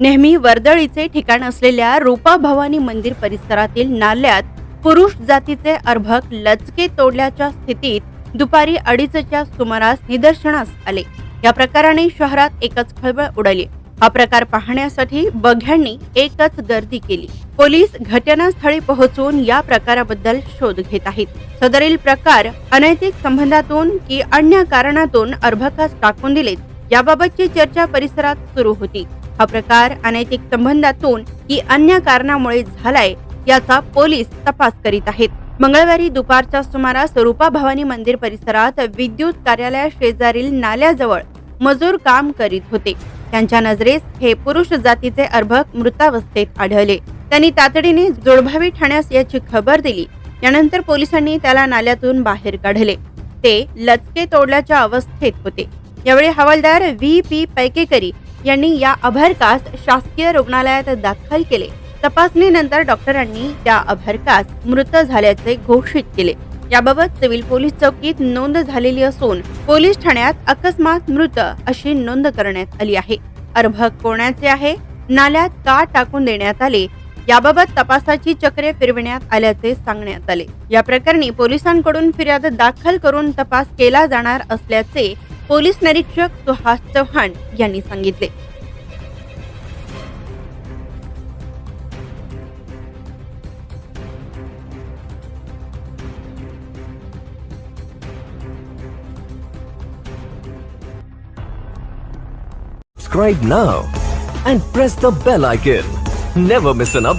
नेहमी वर्दळीचे ठिकाण असलेल्या रूपा भवानी मंदिर परिसरातील नाल्यात पुरुष जातीचे अर्भक लचके तोडल्याच्या स्थितीत दुपारी अडीचच्या सुमारास निदर्शनास आले. या प्रकाराने शहरात एकच खळबळ उडाली. हा प्रकार पाहण्यासाठी बघ्यांनी एकच गर्दी केली. पोलीस घटनास्थळी पोहोचून या प्रकाराबद्दल शोध घेत आहेत. सदरील प्रकार अनैतिक संबंधातून की अन्य कारणातून अर्भकास टाकून दिलेत याबाबतची चर्चा परिसरात सुरू होती. हा प्रकार अनैतिक संबंधातून की अन्य कारणामुळे झालाय याचा पोलीस तपास करीत आहेत. मंगळवारी दुपारच्या सुमारास रूपा भवानी मंदिर परिसरात विद्युत कार्यालया शेजारील नाल्याजवळ मजूर काम करीत होते. त्यांच्या नजरेस हे पुरुष जातीचे अर्भक मृतावस्थेत आढळले. त्यांनी तातडीने जोडभावी ठाण्यास याची खबर दिली. यानंतर पोलिसांनी त्याला नाल्यातून बाहेर काढले. ते लचके तोडल्याच्या अवस्थेत होते. यावेळी हवालदार व्ही पी पैकेकरी यांनी या अभरकास शासकीय रुग्णालयात दाखल केले. तपासणीनंतर डॉक्टरांनी त्या अभरकास मृत झाल्याचे घोषित केले. याबाबत सिव्हिल पोलीस चौकीत नोंद झालेली असून पोलीस ठाण्यात अकस्मात मृत अशी नोंद करण्यात आली आहे. अर्भक कोणाचे आहे? नाल्यात का टाकून देण्यात आले? याबाबत तपासाची चक्रे फिरविण्यात आल्याचे सांगण्यात आले. या प्रकरणी पोलिसांकडून फिर्याद दाखल करून तपास केला जाणार असल्याचे पोलीस निरीक्षक सुहास चव्हाण यांनी सांगितले Subscribe now and press the bell icon. Never miss an update.